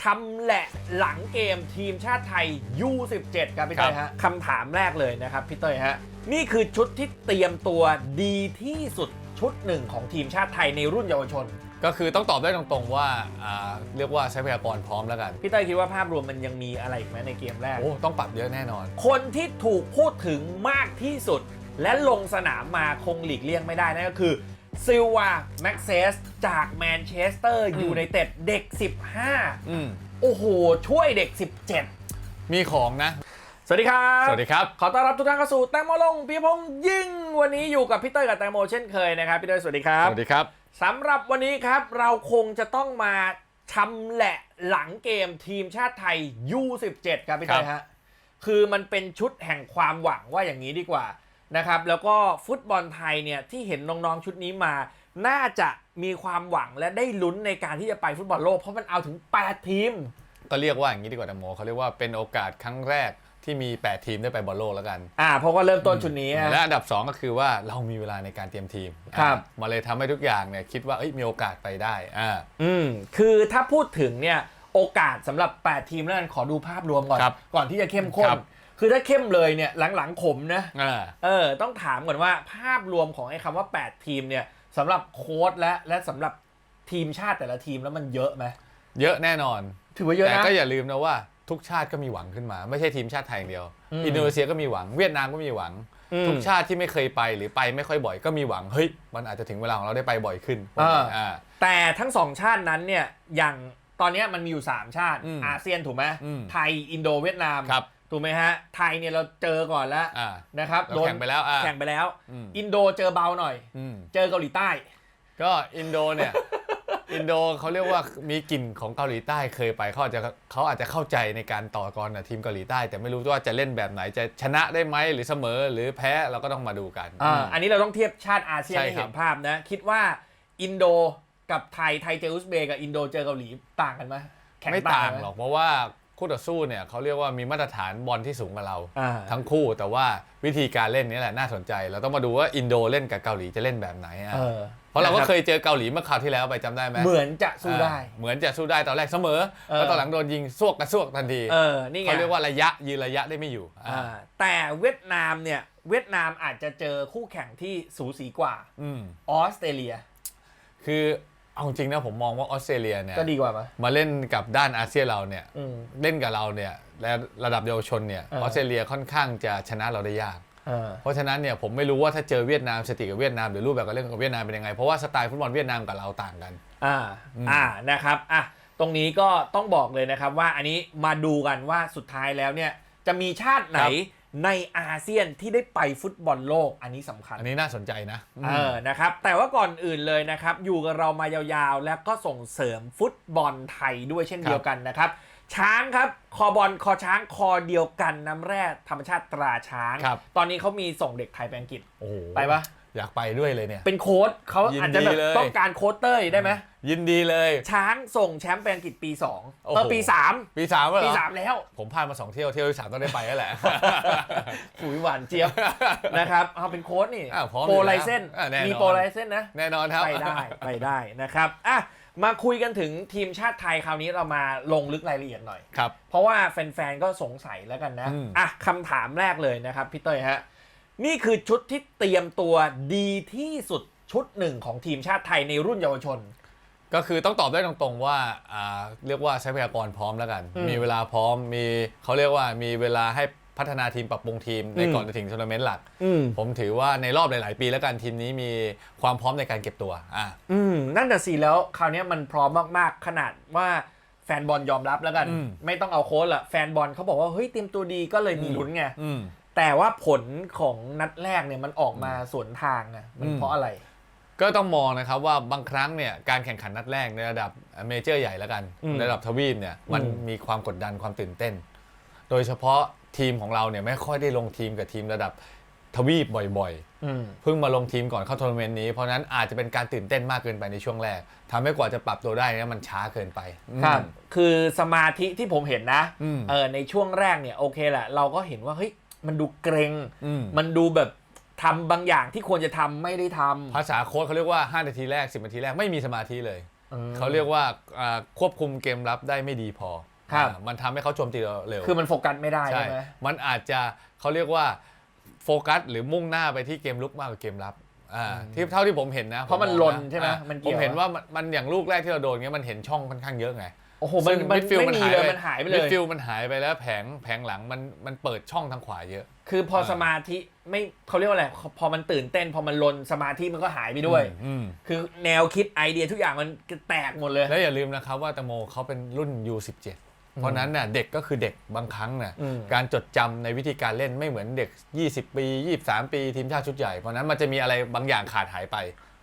ชำแหละหลังเกมทีมชาติไทย U17 ครับพี่เต้ยครัฮะบคำถามแรกเลยนะครับพี่เต้ยฮะนี่คือชุดที่เตรียมตัวดีที่สุดชุดหนึ่งของทีมชาติไทยในรุ่นเยาวชน ก็คือต้องตอบได้ตรงๆว่าอ่าเรียกว่าทรัพยากรพร้อมแล้วกัน พี่เต้ยคิดว่าภาพรวมมันยังมีอะไรอีกไหมในเกมแรก โอ้ต้องปรับเยอะแน่นอน คนที่ถูกพูดถึงมากที่สุด และลงสนามมาคงหลีกเลี่ยงไม่ได้นั่นก็คือ ซิลวาแม็กเซสจากแมนเชสเตอร์อืมยูไนเต็ดเด็กอืม15โอ้โห ช่วยเด็ก 17 มีของนะ สวัสดีครับ สวัสดีครับ ขอต้อนรับทุกท่านเข้าสู่แตงโมลงพีพงษ์ยิ่ง วันนี้อยู่กับพี่เต้ยกับแตงโมเช่นเคยนะครับ พี่เต้ยสวัสดีครับสวัสดีครับสำหรับวันนี้ครับเราคงจะต้องมาชำแหละหลังเกมทีมชาติไทย U17 ครับพี่เต้ยฮะคือมันเป็นชุดแห่งความหวังว่าอย่างนี้ดีกว่า นะครับแล้วก็ฟุตบอลไทยเนี่ยที่เห็นน้องๆชุดนี้มา น่าจะมีความหวังและได้ลุ้นในการที่จะไปฟุตบอลโลกเพราะมันเอาถึง 8 ทีม ก็เรียกว่าอย่างนี้ดีกว่าแตงโมเขาเรียกว่าเป็นโอกาสครั้งแรกที่มี 8 ทีมได้ไปบอลโลกแล้วกัน อ่าเพราะว่าเริ่มต้นชุดนี้อะ และอันดับ 2 ก็คือว่าเรามีเวลาในการเตรียมทีมครับ อ่ามาเลยทำให้ทุกอย่างเนี่ยคิดว่าเอ้ยมีโอกาสไปได้อ่า อืมคือถ้าพูดถึงเนี่ยโอกาสสำหรับ 8 ทีมแล้วกันขอดูภาพรวมก่อน ครับก่อนที่จะเข้มข้น ครับ คือถ้าเข้มเลยเนี่ยหลังๆขมนะอ่าเออต้องถามก่อนว่าภาพรวมของไอ้คำว่า 8 ทีมเนี่ยสำหรับโค้ดและและสำหรับทีมชาติแต่ละทีมแล้วมันเยอะไหมเยอะแน่นอน ถือว่าเยอะแต่นะก็อย่าลืมนะว่าทุกชาติก็มีหวังขึ้นมา ไม่ใช่ทีมชาติไทยอย่างเดียวอืมอินโดนีเซียก็มีหวังเวียดนามก็มีหวังอืมทุกชาติที่ไม่เคยไปหรือไปไม่ค่อยบ่อยก็มีหวังเฮ้ยมันอาจจะถึงเวลาของเราได้ไปบ่อยขึ้นอ่าอ่าแต่ทั้งสองชาตินั้นเนี่ยอย่างตอนเนี้ยมันมีอยู่ 3 ชาติอืมอาเซียนถูกไหมอืมไทยอินโดเวียดนามครับ ถูกไหมฮะ ไทยเนี่ยเราเจอก่อนแล้วอ่านะครับเราแข่งไปแล้วอ่า แข่งไปแล้ว อืม อินโดเจอเบาหน่อย อืมเจอเกาหลีใต้ ก็อินโดเนี่ย อินโดเขาเรียกว่ามีกลิ่นของเกาหลีใต้เคยไปเขาอาจจะเขาอาจจะเข้าใจในการต่อกรกับทีมเกาหลีใต้ แต่ไม่รู้ว่าจะเล่นแบบไหนจะชนะได้ไหมหรือเสมอหรือแพ้เราก็ต้องมาดูกัน อ่าอืมอันนี้เราต้องเทียบชาติอาเซียนใช่ให้ครัเห็บนภาพนะ คิดว่าอินโดกับไทย ไทยเจออุซเบย์กับอินโดเจอเกาหลีต่างกันไหมแข่งไม่ต่างนไมหรอกเพราะว่า คู่ต่อสู้เนี่ยเขาเรียกว่ามีมาตรฐานบอลที่สูงกว่าเรา อ่า ทั้งคู่แต่ว่าวิธีการเล่นนี่แหละน่าสนใจ เราต้องมาดูว่าอินโดเล่นกับเกาหลีจะเล่นแบบไหนอะเออเพราะเราก็นะบเคยเจอเกาหลีเมื่อคราวที่แล้วไปจำได้ไหมเหมือนจะสู้ได้ อ่าเหมือนจะสู้ได้ตอนแรกเสมอ เออ แล้วตอนหลังโดนยิงซวกกระซวกทันทีเออ นี่ไงเขาเรียกว่าระยะยืนระยะได้ไม่อยู่อ่าอ่าแต่เวียดนามเนี่ย เวียดนามอาจจะเจอคู่แข่งที่สูสีกว่า อืม ออสเตรเลีย คือ เอาจริงนะผมมองว่าออสเตรเลียเนี่ยก็ดีกว่าไหมมาเล่นกับด้านอาเซียนเราเนี่ยอืม เล่นกับเราเนี่ยและระดับเยาวชนเนี่ยเอออ อสเตรเลียค่อนข้างจะชนะเราได้ยากเออเพราะฉะนั้นเนี่ยผมไม่รู้ว่าถ้าเจอเวียดนามสถิติกับเวียดนามหรือรูปแบบการเล่นกับเวียดนามเป็นยังไงเพราะว่าสไตล์ฟุตบอลเวียดนามกับเราต่างกัน อ่าอืมอ่า นะครับ อะ ตรงนี้ก็ต้องบอกเลยนะครับว่าอันนี้มาดูกันว่าสุดท้ายแล้วเนี่ยจะมีชาติไหน ในอาเซียนที่ได้ไปฟุตบอลโลกอันนี้สำคัญ อันนี้น่าสนใจนะเออนะครับ แต่ว่าก่อนอื่นเลยนะครับ อยู่กับเรามายาวๆ แล้วก็ส่งเสริมฟุตบอลไทยด้วยเช่นเดียวกันนะครับ ช้างครับ คอบอลคอช้างคอเดียวกันน้ำแร่ธรรมชาติตราช้างครับตอนนี้เขามีส่งเด็กไทยไปอังกฤษโอ้โหไปปะ อยากไปด้วยเลยเนี่ย เป็นโค้ดเขายินอาจจะแบบดีเลย ต้องการโค้ดเต้ยได้ไหมยินดีเลย ช้างส่งแชมป์ไปอังกฤษปี2โอ้โหเออปี3ปีสามแล้วเหรปีอ3แล้วผมพลาดมาสองเที่ยวเที่ยวที่สามต้องได้ไปแล้วแหละหุยหวานเจี๊ยบ นะครับเอาเป็นโค้ดนี่อ้าวพร้อมโปรอยู่แล้วไลเซนอะแน่นอน มีโปรไลเซนนะ แน่นอนครับ ไปได้ ไปได้นะครับอะมาคุยกันถึงทีมชาติไทยคราวนี้เรามาลงลึกรายละเอียดหน่อย ครับ เพราะว่าแฟนๆ ก็สงสัยแล้วกันนะอืม อะคำถามแรกเลยนะครับพี่เต้ยฮะ นี่คือชุดที่เตรียมตัวดีที่สุดชุดหนึ่งของทีมชาติไทยในรุ่นเยาวชน ก็คือต้องตอบได้ตรงๆว่าอ่าเรียกว่าทรัพยากรพร้อมแล้วกัน อืมมีเวลาพร้อมมีเขาเรียกว่ามีเวลาให้พัฒนาทีมปรับปรุงทีมในอืมก่อนจะถึงทัวร์นาเมนต์หลัก อืม ผมถือว่าในรอบหลาย ๆ ปีแล้วกันทีมนี้มีความพร้อมในการเก็บตัวอะ อืมนั่นแต่ะสิแล้วคราวนี้มันพร้อมมากๆ ขนาดว่าแฟนบอลยอมรับแล้วกัน อืม ไม่ต้องเอาโค้ชละแฟนบอลเขาบอกว่าเฮ้ยเตรียมตัวดีก็เลยมีอืมลุ้นไง อืม แต่ว่าผลของนัดแรกเนี่ยมันออกมาสวนทางไงมันอืมเพราะอะไร ก็ต้องมองนะครับว่าบางครั้งเนี่ยการแข่งขันนัดแรกในระดับเมเจอร์ใหญ่แล้วกันอืมในระดับทวีปเนี่ยมันอืมมีความกดดันความตื่นเต้น โดยเฉพาะทีมของเราเนี่ยไม่ค่อยได้ลงทีมกับทีมระดับทวีปบ่อยๆอืมเพิ่งมาลงทีมก่อนเข้าทัวร์นาเมนต์นี้เพราะฉะนั้นอาจจะเป็นการตื่นเต้นมากเกินไปในช่วงแรกทำให้กว่าจะปรับตัวได้เนี่ยมันช้าเกินไปครับอืมคือสมาธิที่ผมเห็นนะอืมเออในช่วงแรกเนี่ยโอเคแหละเราก็เห็นว่าเฮ้ย มันดูเกรงอืม มันดูแบบทำบางอย่างที่ควรจะทำไม่ได้ทำ ภาษาโค้ชเขาเรียกว่า 5 นาทีแรก 10 นาทีแรกไม่มีสมาธิเลยเขาเรียกว่าอ่าควบคุมเกมรับได้ไม่ดีพอครับ อ่ามันทำให้เขาโจมตีเราเร็วคือมันโฟกัสไม่ได้ใช่ใช่ไหมมันอาจจะเขาเรียกว่าโฟกัสหรือมุ่งหน้าไปที่เกมลุกมากกว่าเกมรับอ่าที่เท่าที่ผมเห็นนะเพราะมันผลองนนะใช่ไหมอ่ามันเกี่ผยว มเห็นว่ามันมันอย่างลูกแรกที่เราโดนเงี้ยมันเห็นช่องค่อนข้างเยอะไง โอ้โหมันมันมิดฟิลไม่มีเลยมันหายไปเลมิดยฟิลมันหายไปแล้วแผงแผงหลังมันมันเปิดช่องทางขวาเยอะ คือพออ่าสมาธิไม่เขาเรียกว่าอะไรพอมันตื่นเต้น พอมันลนสมาธิมันก็หายไปด้วย อืม คือแนวคิดไอเดียทุกอย่างมันแตกหมดเลย แล้วอย่าลืมนะครับว่าแตงโมเขาเป็นรุ่น U17 เพราะนั้นน่ะเด็กก็คือเด็กบางครั้งน่ะอืม การจดจำในวิธีการเล่นไม่เหมือนเด็ก 20 ปี 23 ปีทีมชาติชุดใหญ่ เพราะนั้นมันจะมีอะไรบางอย่างขาดหายไป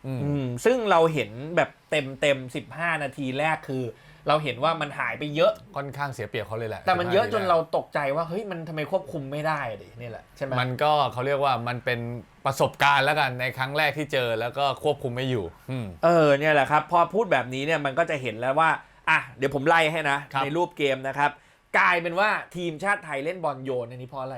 อืม อืมซึ่งเราเห็นแบบเต็มเต็มสิบห้านาทีแรกคือ เราเห็นว่ามันหายไปเยอะ ค่อนข้างเสียเปรียบเขาเลยแหละแต่มันเยอะ15จนเราตกใจว่าเฮ้ยมันทำไมควบคุมไม่ได้ดินี่แหละใช่ไหมมันก็เขาเรียกว่ามันเป็นประสบการณ์แล้วกันในครั้งแรกที่เจอแล้วก็ควบคุมไม่อยู่อืม เออเนี่ยแหละครับ พอพูดแบบนี้เนี่ยมันก็จะเห็นแล้วว่าอะเดี๋ยวผมไล่ให้นะ ครับ ในรูปเกมนะครับ กลายเป็นว่าทีมชาติไทยเล่นบอลโยนอันนี้เพราะอะไร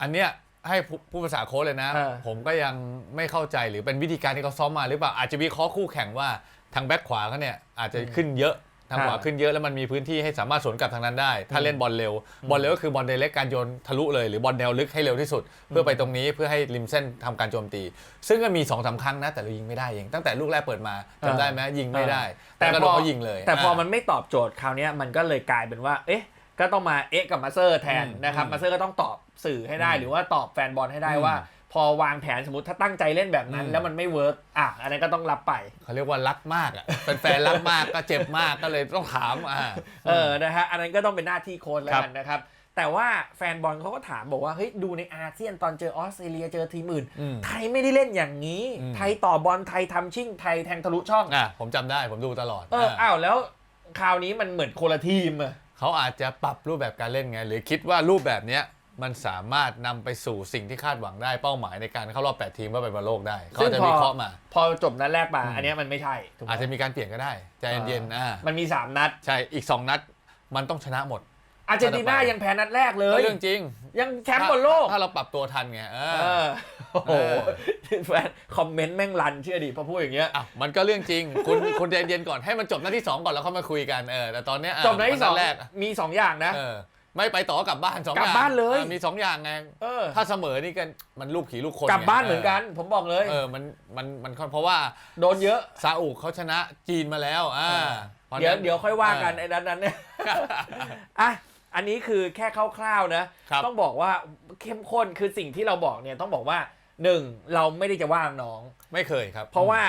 อันเนี้ยให้ผู้ผู้ภาษาโค้ชเลยนะ เออ ผมก็ยังไม่เข้าใจหรือเป็นวิธีการที่เขาซ้อมมาหรือเปล่าอาจจะวิเคราะห์คู่แข่งว่าทางแบ็คขวาเขาเนี่ยอาจจะขึ้นเยอะ ทางขวาอ่าขึ้นเยอะแล้วมันมีพื้นที่ให้สามารถสวนกลับทางนั้นได้ ถ้าเล่นบอลเร็ว บอลเร็วก็คือบอลเดเล็กการโยนทะลุเลยหรือบอลแนวลึกให้เร็วที่สุด เพื่อไปตรงนี้เพื่อให้ริมเส้นทำการโจมตี ซึ่งก็มี2อสาครั้งนะแต่เรายิงไม่ได้เองตั้งแต่ลูกแรกเปิดมาจำได้ไหมยิงไม่ได้ แต่ก็โดนเขายิงเลย แต่พออ่ามันไม่ตอบโจทย์คราวเนี้ยมันก็เลยกลายเป็นว่าเอ๊ะก็ต้องมาเอ๊ะกับมาเซอร์แทนอืมนะครับอืมมาเซอร์ก็ต้องตอบสื่อให้ได้อืมหรือว่าตอบแฟนบอลให้ได้อืมว่า พอวางแผนสมมติถ้าตั้งใจเล่นแบบนั้นอืมแล้วมันไม่เวิร์กอะอันนั้นก็ต้องรับไป เขาเรียกว่ารักมากอะแฟนๆรักมากก็เจ็บมากก็เลยต้องถามอ่าเออนะฮะอันนั้นก็ต้องเป็นหน้าที่โค้ชแล้วครับกันนะครับแต่ว่าแฟนบอลเขาก็ถามบอกว่าเฮ้ยดูในอาเซียนตอนเจอออสเตรเลียเจอทีมอื่นอืมไทยไม่ได้เล่นอย่างนี้อืมไทยต่อบอลไทยทำชิ่งไทยแทงทะลุช่องอะผมจำได้ผมดูตลอด เอออ้าวแล้วคราวนี้มันเหมือนคนละทีมอะเขาอาจจะปรับรูปแบบการเล่นไง หรือคิดว่ารูปแบบเนี้ย มันสามารถนำไปสู่สิ่งที่คาดหวังได้เป้าหมายในการเข้ารอบ 8 ทีมว่าไปบอลโลกได้ เขาอาจจะวิเคราะห์มา พอจบนัดแรกมาอืมอันเนี้ยมันไม่ใช่ถูกไหมอาจจะมีการเปลี่ยนก็ได้ใจเย็นๆอ่ามันมี 3 นัด ใช่อีก 2 นัดมันต้องชนะหมดอาร์เจนตินายังแพ้นัดแรกเลยก็เรื่องจริงยังแชมป์บอลโลก ถ้าเราปรับตัวทันไงเออ เออโอ้โหเอแฟนคอมเมนต์แม่งรันเชื่อดิพอพูดอย่างเงี้ย อะมันก็เรื่องจริง คุณคุณใจเย็นๆก่อนให้มันจบนัดที่ 2 ก่อนแล้วเข้ามาคุยกันเออแต่ตอนเนี้ยอะจบนัดที่สองแรกอะมี 2 อย่างนะ เออ ไม่ไปต่อกลับบ้านสองอกลับย่างบ้านเลยออมีสองอย่างไงเออถ้าเสมอนี่กันมันลูกผีลูกคนกลับไงบ้านเหมือนกัน ผมบอกเลย เออมันมันมันเพราะว่าโดนเยอะ ซาอุเขาชนะจีนมาแล้วอ่าพราะเดี๋ยวนั้น เดี๋ยวค่อยว่ากันเอไอ้นั้นนั้นเนี่ย อะอันนี้คือแค่คร่าวๆนะ ครับต้องบอกว่าเข้มข้นคือสิ่งที่เราบอกเนี่ยต้องบอกว่าหนึ่งเราไม่ได้จะว่างน้อง ไม่เคยครับเพราะว่า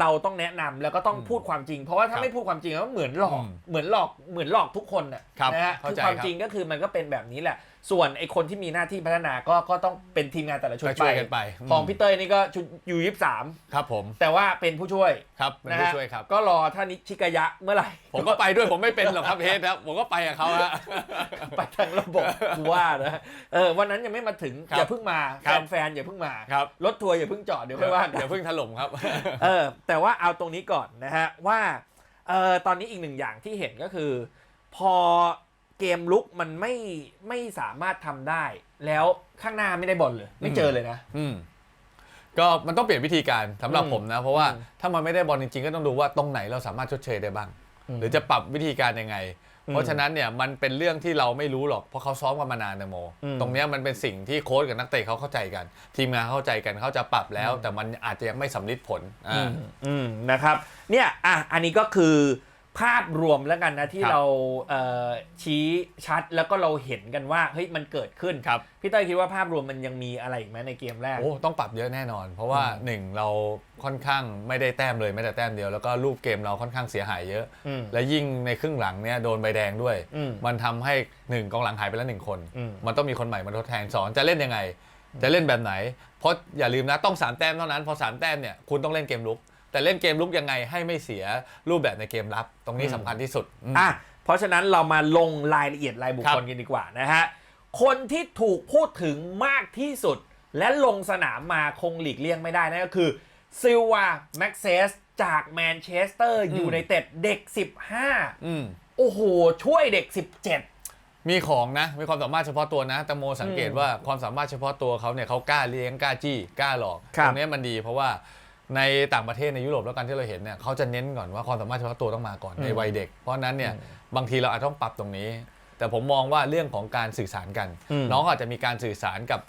เราต้องแนะนำแล้วก็ต้องอืมพูดความจริง เพราะว่าถ้าครับไม่พูดความจริงก็เหมือนหลอกอืมเหมือนหลอกเหมือนหลอกทุกคนน่ะครับนะฮะเข้าคือใจความครับจริงก็คือมันก็เป็นแบบนี้แหละ ส่วนไอคนที่มีหน้าที่พัฒนาก็ก็ต้องเป็นทีมงานแต่ละชุดก็ช่วยกันไปของมพี่เต้ยนี่ก็ชุดยูยี่สามครับผมแต่ว่าเป็นผู้ช่วยครับเป็นนะผู้ฮะช่วยครับ ก็รอท่านิชิกายะเมื่อไหร่ ผมก็ไปด้วยผมไม่เป็นหรอกครับเฮดครับ ผมก็ไปกับเขาฮะ ไปทางระบบกูว่านะเออวันนั้นยังไม่มาถึง ครับอย่าเพิ่งมาครับ แฟนๆอย่าเพิ่งมาครับรถทัวร์อย่าเพิ่งจอดเดี๋ยวค่อยว่ากัน เดี๋ยวเพิ่งถล่มครับ เออแต่ว่าเอาตรงนี้ก่อนนะฮะว่าเออตอนนี้อีกหนึ่งอย่างที่เห็นก็คือ พอ เกมลุกมันไม่ไม่สามารถทำได้ แล้วข้างหน้าไม่ได้บอลเลย ไม่เจอเลยนะ อืมก็มันต้องเปลี่ยนวิธีการสำหรับอืมผมนะ เพราะว่าอืมถ้ามันไม่ได้บอลจริงๆ ก็ต้องดูว่าตรงไหนเราสามารถชดเชยได้บ้าง หรือจะปรับวิธีการยังไงอืมเพราะฉะนั้นเนี่ยมันเป็นเรื่องที่เราไม่รู้หรอกเพราะเขาซ้อมกันมานานนะโมอืมตรงเนี้ยมันเป็นสิ่งที่โค้ชกับนักเตะเขาเข้าใจกัน ทีมงานเข้าใจกันเขาจะปรับแล้วอืมแต่มันอาจจะยังไม่สำลิดผลอือ่ามอืมนะครับเนี่ยอะอันนี้ก็คือ ภาพรวมแล้วกันนะที่ครับเราเอ่อชี้ชัดแล้วก็เราเห็นกันว่าเฮ้ยมันเกิดขึ้นครับ พี่เต้ยคิดว่าภาพรวมมันยังมีอะไรอีกไหมในเกมแรก โอ้ต้องปรับเยอะแน่นอน เพราะว่าอืมหนึ่งเราค่อนข้างไม่ได้แต้มเลยไม่แต่แต้มเดียวแล้วก็รูปเกมเราค่อนข้างเสียหายเยอะ อืมและยิ่งในครึ่งหลังเนี่ยโดนใบแดงด้วย อืมมันทำให้หนึ่งกองหลังหายไปแล้วหนึ่งคน อืม มันต้องมีคนใหม่มาทดแทนสอนจะเล่นยังไง จะเล่นแบบไหน เพราะอย่าลืมนะต้องสามแต้มเท่านั้นพอสามแต้มเนี่ยคุณต้องเล่นเกมลุก แต่เล่นเกมลุกยังไงให้ไม่เสียรูปแบบในเกมรับ ตรงนี้อืมสำคัญที่สุดอืม อะเพราะฉะนั้นเรามาลงรายละเอียดรายบุคครัคลบกันดีกว่านะฮะ คนที่ถูกพูดถึงมากที่สุด และลงสนามมาคงหลีกเลี่ยงไม่ได้นั่นก็คือซิลวาแม็กเซสจากแมนเชสเตอร์ยูไนเต็ดเด็ก 15 อืม โอ้โห ช่วยเด็ก 17 มีของนะ มีความสามารถเฉพาะตัวนะ แต่โมสังเกตอืมว่าความสามารถเฉพาะตัวเขาเนี่ยเขากล้าเลี้ยงกล้าจี้กล้าหลอกครับ ตรงเนี้ยมันดีเพราะว่า ในต่างประเทศในยุโรปแล้วกันที่เราเห็นเนี่ยเขาจะเน้นก่อนว่าความสามารถเฉพาะตัวต้องมาก่อนอืมในวัยเด็ก เพราะฉะนั้นเนี่ยบางทีเราอาจจะต้องปรับตรงนี้ แต่ผมมองว่าเรื่องของการสื่อสารกันอืมน้องอาจจะมีการสื่อสารกับ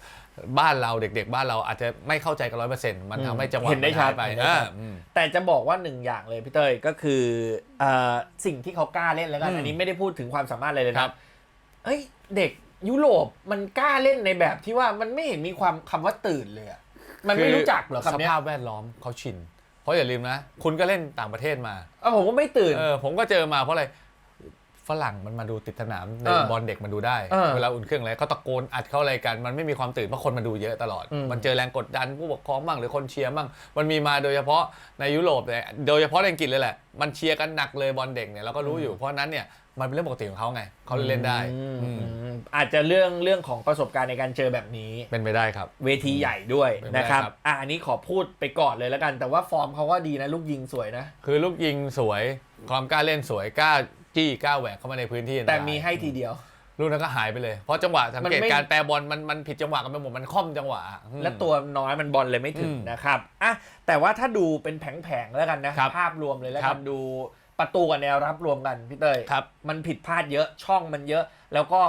บ้านเราเด็ก ๆ บ้านเราอาจจะไม่เข้าใจกันร้อยเปอร์เซ็นต์มันทำให้จังหวะเห็นได้ชัด มัหายไปเห็นได้ชัดอ่าอืม แต่จะบอกว่าหนึ่งอย่างเลยพี่เต้ยก็คือเอ่อสิ่งที่เขากล้าเล่นแล้วกัน อืมอันนี้ไม่ได้พูดถึงความสามารถเลยเลยครันะบ เอ้ยเด็กยุโรปมันกล้าเล่นในแบบที่ว่ามันไม่เห็นมีความคำว่าตื่นเลยอะ มันไม่รู้จักเหรอสคำเนี้ยภาพแวดล้อมเขาชิน เพราะอย่าลืมนะ คุณก็เล่นต่างประเทศมา เออผมก็ไม่ตื่น เออผมก็เจอมาเพราะอะไร ฝรั่งมันมาดูติดสนามในเออบอลเด็กมันดูได้ เออเวลาอุ่นเครื่องอะไรเขาตะโกนอัดเข้าอะไรกันมันไม่มีความตื่นเพราะคนมันดูเยอะตลอด อืม มันเจอแรงกดดันผู้ปกครองบ้างหรือคนเชียร์บ้างมันมีมาโดยเฉพาะในยุโรปเนี่ยโดยเฉพาะในอังกฤษเลยแหละมันเชียร์กันหนักเลยบอลเด็กเนี่ยเราก็รู้อยู่เพราะฉะนั้นเนี่ยมันเป็นเรื่องปกติของเขาไงเขาเลยเล่นได้อืมอืมอืมอาจจะเรื่องเรื่องของประสบการณ์ในการเจอแบบนี้ เป็นไปได้ครับ เวทีใหญ่ด้วยเป็นไปได้นะครับ ครับ อะอันนี้ขอพูดไปก่อนเลยแล้วกัน แต่ว่าฟอร์มเขาก็ดีนะ ลูกยิงสวยนะ คือลูกยิงสวยความกล้าเล่นสวยกล้า จี้กล้าแหวกเข้ามาในพื้นที่อันตแต่รายมีให้ทีเดียว ลูกนั้นก็หายไปเลย เพราะจังหวะสังมันเกตไม่ การแปรบอลมันมันผิดจังหวะกันไปหมดมันค่อมจังหวะอืม และตัวน้อยมันบอลเลยไม่ถึงอืมนะครับอะแต่ว่าถ้าดูเป็นแผงๆแล้วกันนะครับภาพรวมเลยแล้วครักับนดูประตูกับแนวรับรวมกันพี่เต้ยครับ มันผิดพลาดเยอะช่องมันเยอะ แล้วก็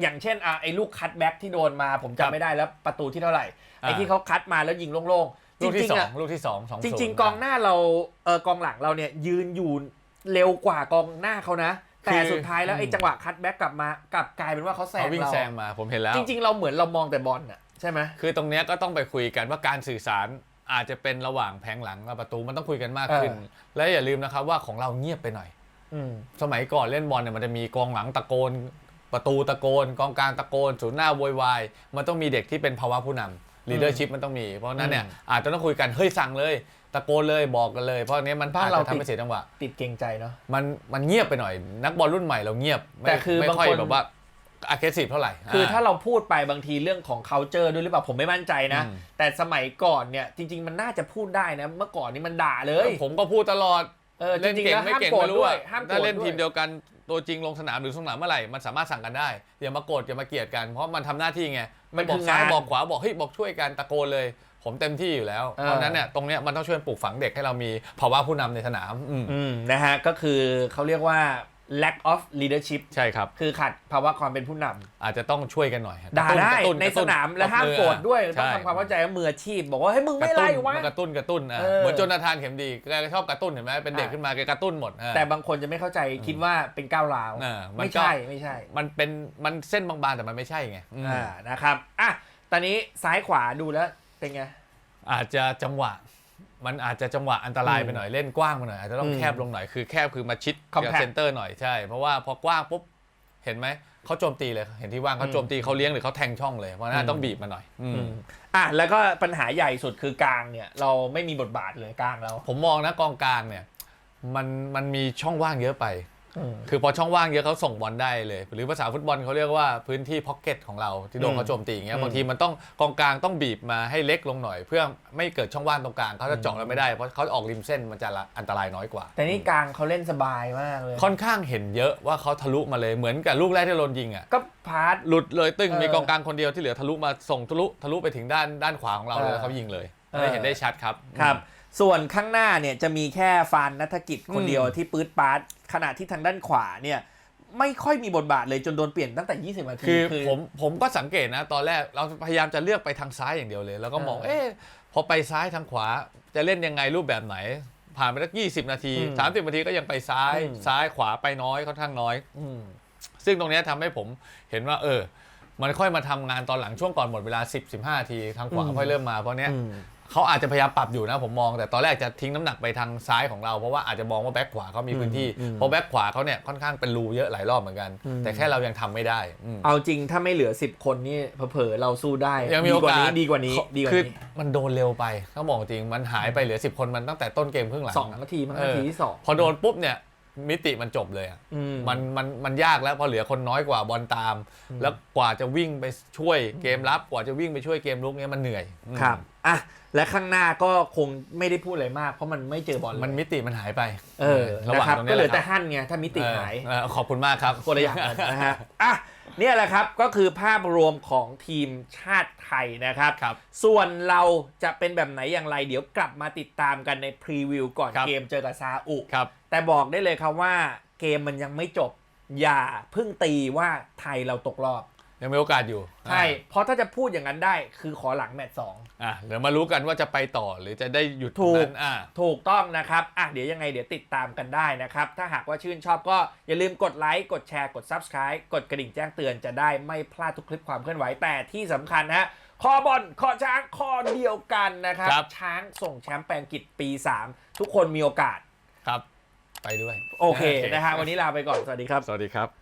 อย่างเช่นอะไอ้ลูกคัตแบ็กที่โดนมาผมครับจำไม่ได้แล้วประตูที่เท่าไหร่ไอ้อ่า ที่เขาคัดมาแล้วยิงโล่งๆ จลูกริที่งสๆออะงลูกที่สองสองจริงศูนย์ๆกองหน้าเราเออกองหลังเราเนี่ยยืนอยู่ เร็วกว่ากองหน้าเขานะ แต่สุดท้ายแล้วไอ้จังหวะคัตแบ็กกลับมากลับกลายเป็นว่าเขาแซงเขาวิ่งเราแซงมาผมเห็นแล้ว จริง ๆ เราเหมือนเรามองแต่บอลน่ะใช่ไหม คือตรงเนี้ยก็ต้องไปคุยกันว่าการสื่อสารอาจจะเป็นระหว่างแผงหลังกับประตูมันต้องคุยกันมากขึ้น เออ และอย่าลืมนะครับว่าของเราเงียบไปหน่อย อืม สมัยก่อนเล่นบอลเนี่ยมันจะมีกองหลังตะโกน ประตูตะโกน กองกลางตะโกนศูนย์หน้าโวยวายมันต้องมีเด็กที่เป็นภาวะผู้นำ ลีดเดอร์ชิพมันต้องมี เพราะฉะนั้นเนี่ยอืมอาจจะต้องคุยกัน เฮ้ยสั่งเลย ตะโกนเลยบอกกันเลย เพราะอันเนี้ยมันบ้านอาจเราจะทำติให้ดเสียจังหวะ ติดเกรงใจเนาะ มันมันเงียบไปหน่อย นักบอลรุ่นใหม่เราเงียบไม่แต่คือไม่บางค่อยคนแบบว่าอาเ s ซีฟเท่าไหร่ คือถ้าเราพูดไปบางทีเรื่องของ culture ด้วยหรือเปล่าผมไม่มั่นใจนะอืมแต่สมัยก่อนเนี่ยจริง ๆ มันน่าจะพูดได้นะ เมื่อก่อนนี่มันด่าเลย ผมก็พูดตลอดเออจเล่นริงๆเก่งแล้วไม่ห้ามเก่งโกรธไม่รู้ด้วยอะห้ามโกรถ้าธเล่นด้วทียมเดียวกัน ตัวจริงลงสนามหรือสนามเมื่อไหร่มันสามารถสั่งกันได้อย่ามาโกรธอย่ามาเกลียดกันเพราะมันทำหน้าที่ไงมัไม่นบคืออกซ้ายงานบอกขวาบอกเฮ้ยบอกช่วยกันตะโกนเลย ผมเต็มที่อยู่แล้วเออเพราะฉะนั้นเนี่ยตรงเนี้ยมันต้องช่วยปลูกฝังเด็กให้เรามีภาวะผู้นำในสนามอืม อืมนะฮะก็คือเขาเรียกว่า lack of leadership ใช่ครับ คือขาดภาวะความเป็นผู้นำอาจจะต้องช่วยกันหน่อยด่าได้กระตุ้ในกระสตุ้นามและตบห้ามอโกรธด้วยใช่ต้องทำความเข้าใจว่ามืออาชีพ บอกว่าเฮ้ยมึงไม่ไล่วะมันกระตุ้นกระตุ้นอะเออ เหมือนโจนาธานเข็มดีแกชอบกระตุ้นเห็นไหมเป็นเด็กอะขึ้นมาแกกระตุ้นหมดอะ แต่บางคนจะไม่เข้าใจคิดว่าเป็นก้าวร้าวเออมันไม่ก็ใช่ไม่ใช่มันเป็นมันเส้นบางๆแต่มันไม่ใช่ไงอืมอ่านะครับอะตอนนี้ซ้ายขวาดูแล้วเป็นไงอาจจะจังหวะ มันอาจจะจังหวะอันตรายอืมไปหน่อยเล่นกว้างไปหน่อยอาจจะต้องอืมแคบลงหน่อยคือแคบคือมาชิด Compact กับเซนเตอร์หน่อยใช่ เพราะว่าพอกว้างปุ๊บเห็นไหมเขาโจมตีเลยเห็นที่ว่างเขาอืมโจมตีเขาเลี้ยงหรือเขาแทงช่องเลยเพราะฉะนั้นอืมต้องบีบมาหน่อยอืมอืมอะแล้วก็ปัญหาใหญ่สุดคือกลางเนี่ย เราไม่มีบทบาทเลยกลางเราผมมองนะกองกลางเนี่ย มันมันมีช่องว่างเยอะไปอืม คือพอช่องว่างเยอะเขาส่งบอลได้เลย หรือภาษาฟุตบอลเขาเรียกว่าพื้นที่พ็อกเก็ตของเราที่โดอืนมเขาโจมตีอย่างเงี้อืยมบางทีมันต้องกองกลางต้องบีบมาให้เล็กลงหน่อย เพื่อไม่เกิดช่องว่างตรงกลางเขาจะเจาะเราไม่ได้เพราะเขาออกริมเส้นมันจะละอันตรายน้อยกว่า แต่นี่กลางเขาเล่นสบายมากเลย ค่อนข้างเห็นเยอะว่าเขาทะลุมาเลยเหมือนกับลูกแรกที่โดนยิงอะก็พาร์ทหลุดเลยตึ้งเออมีกองกลางคนเดียวที่เหลือทะลุมาส่งทะลุทะลุไปถึงด้านด้านขวาของเราเลยเออแล้วเขายิงเลยเออได้เห็นได้ชัดครับครับ ส่วนข้างหน้าเนี่ยจะมีแค่ฟานนัฐกิจคนอืมเดียวที่ปื๊ดปาร์ตขณะที่ทางด้านขวาเนี่ยไม่ค่อยมีบทบาทเลยจนโดนเปลี่ยนตั้งแต่ 20นาทีคือผมผมก็สังเกตนะตอนแรกเราพยายามจะเลือกไปทางซ้ายอย่างเดียวเลย แล้วก็มองเออเอ๊ะพอไปซ้ายทางขวาจะเล่นยังไงรูปแบบไหน ผ่านไปสักยี่สิบนาทีอืมสามสิบนาทีก็ยังไปซ้ายอืมซ้ายขวาไปน้อยค่อนข้างน้อยอืมซึ่งตรงเนี้ยทำให้ผมเห็นว่า เออ มันค่อยมาทำงานตอนหลังช่วงก่อนหมดเวลา 10 15นาทีทางขวาอืมค่อยเริ่มมาเพราะเนี้ยอืม เขาอาจจะพยายามปรับอยู่นะผมมองแต่ตอนแรกจะทิ้งน้ำหนักไปทางซ้ายของเราเพราะว่าอาจจะมองว่าแบ็คขวาเขามีพื้นที่อืมเพราะแบ็คขวาเขาเนี่ยค่อนข้างเป็นรูเยอะหลายรอบเหมือนกันอืมแต่แค่เรายังทำไม่ได้อืมเอาจริงถ้าไม่เหลือ 10 คนนี่เผลอๆเราสู้ได้ยังมีดีโอกว่าาสนี้ดีกว่านี้ดีกว่าคือนี้มันโดนเร็วไปต้องบอกจริงมันหายไปเหลือ 10 คนมันตั้งแต่ต้นเกมครึ่งหลังสองนาทีมั้งเออนาทีที่สองพอโดนปุ๊บเนี่ยมิติมันจบเลยอะ อืมันมันมันยากแล้วพอเหลือคนน้อยกว่าบอลตามอืมแล้วกว่าจะวิ่งไปช่วยเกมรับกว่าจะวิ่งไปช่วยเกมลุกเนี่ยมันเหนื่อยอืม ครับอะและข้างหน้าก็คงไม่ได้พูดอะไรมาก เพราะมันไม่เจอบอลเลยมันมิติมันหายไปเออระหนะว่างครับตรงก็นี้เหลือแหแต่ละครับหั่นไงถ้ามิติหายเออเออขอบคุณมากครับ คนละอย่างกันนะฮะ อะเนี่ยแหละครับก็คือภาพรวมของทีมชาติไทยนะครับ ครับส่วนเราจะเป็นแบบไหนอย่างไร เดี๋ยวกลับมาติดตามกันในพรีวิวก่อนครับ เกมเจอกับซาอุ ครับ แต่บอกได้เลยครับว่าเกมมันยังไม่จบ อย่าเพิ่งตีว่าไทยเราตกรอบ ยังมีโอกาสอยู่ใช่ เพราะถ้าจะพูดอย่างนั้นได้คือขอหลังแมตช์สองอะเดี๋ยวมารู้กันว่าจะไปต่อหรือจะได้หยุดถูกนั้นอะถูกต้องนะครับอะเดี๋ยวยังไงเดี๋ยวติดตามกันได้นะครับ ถ้าหากว่าชื่นชอบก็อย่าลืมกดไลค์กดแชร์กด Subscribe กดกระดิ่งแจ้งเตือนจะได้ไม่พลาดทุกคลิปความเคลื่อนไหวแต่ที่สำคัญนะฮะคอบอลคอช้างคอเดียวกันนะครับครับช้างส่งแชมป์แปลงกิจปี 3 ทุกคนมีโอกาส ครับ ไปด้วย โอเคนะฮะวันนี้ลาไปก่อนสวัสดีครับ สวัสดีครับ